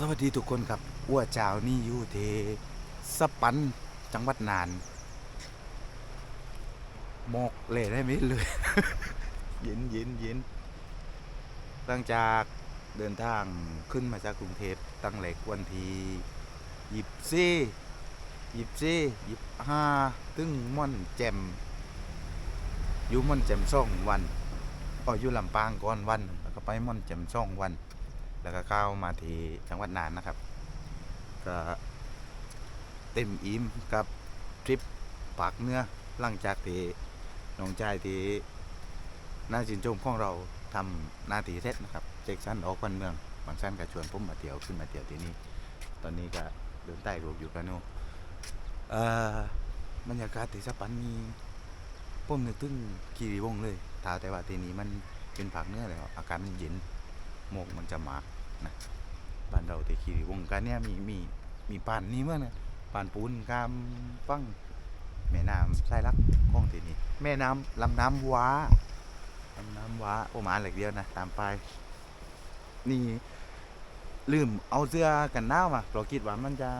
สวัสดีทุกคนครับอ้วเจ้านี่อยู่เทสปันจังหวัดนานหมอกเลยได้ไหมเลย เย็นเย็นเย็นหลังจากเดินทางขึ้นมาจากกรุงเทพตั้งแหลกวันที่ยิบซี่ยิบซี่ยิบห้าตึ้งม่อนแจมอยู่ม่อนแจ่มสองวันอ๋ออยู่ลำปางก่อนวันแล้วก็ไปม่อนแจ่มสองวัน แล้วก็เข้าวมาที่จังหวัดน่านนะครับ ก็เต็มอิ่มกับทริปปากเนื้อหลังจากที่น้องชายที่น่าจินชมของเราทำหน้าที่เสร็จนะครับเจ็กสันออกวันเมืองบางสั้นก็ชวนผมมาเที่ยวขึ้นมาเที่ยวที่นี่ตอนนี้ก็เดินใต้รูปอยู่กันโน่เอ่บรรยากาศที่สปันมีผมนึกถึงคีรีวงเลยท้าแต่ว่าที่นี้มันเป็นภาคเนื้อแล้ว อากาศมันเย็นหมกมันจะมา นะบ้านเราแต่คีรีวงกันเนี่ยมีมีมีป่านนี้เมื่อนะป่านปูนกามฟังแม่น้ำสายลักของที่นี่แม่น้ำลำน้ำว้าลำน้ำว้าโอมาเหล็กเดียวนะตามไปนี่ลืมเอาเสื้อกันหนาวมาเราคิดว่ามันจะ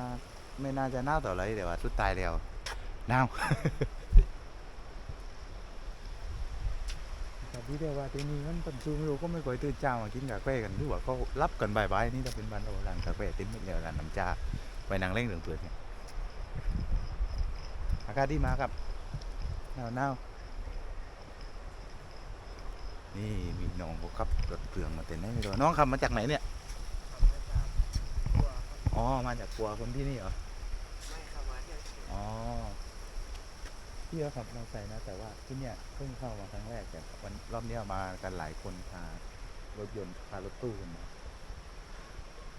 ไม่น่าจะหนาวต่อไรแต่ว่าสุดท้ายแล้วหนาว แต่พี่เดียวว่าที่นี่มันเป็นซูมเราก็ไม่ค่อยตื่นเช้ามากินกาแฟกันหรือว่าก็รับกันบ่ายๆนี่ถ้าเป็นบ้านเราร้านกาแฟเต็มหมดเลยร้านน้ำชาไปนั่งเล่นเรื่องเปลือกเนี่ยอากาศดีมากครับหนาวหนาวนี่มีน้องเขาขับรถเปลืองมาเต็มให้ไม่รู้น้องขับมาจากไหนเนี่ยอ๋อมาจากกัวคนที่นี่เหรอไม่ครับมาเที่ยวเฉยอ๋อ พี่ก็ขับมอเตอร์ไซค์นะ แต่ว่าที่เนี่ยเพิ่งเข้ามาครั้งแรกแต่วันรอบเนี้ยมากันหลายคนพารถยนต์พารถตู้กันมา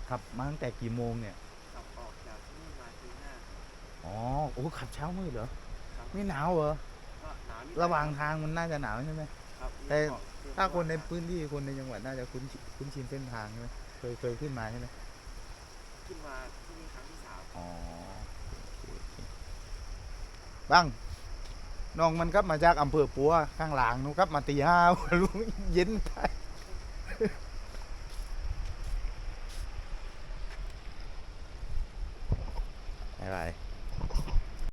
ขับมาตั้งแต่กี่โมงเนี่ยขับออกจากที่นี่มาตีห้าอ๋อโอ้ขับเช้ามืดเหรอครับไม่หนาวเหรอก็หนาวนิดระหว่างทางมันน่าจะหนาวใช่ไหม ครับแต่เกาะเกาะถ้าคนในพื้นที่คนในจังหวัดน่าจะคุ้นชิคุ้นชินเส้นทางใช่ไหมเคยเคยขึ้นมาใช่ไหมขึ้นมาที่นี่ครั้งที่สาม อ๋อโอเคโอเคบ้าง น้องมันกลับมาจากอำเภอปัวข้างหลังนู้ครับมาตีห้าลุงเย็นไปอะไร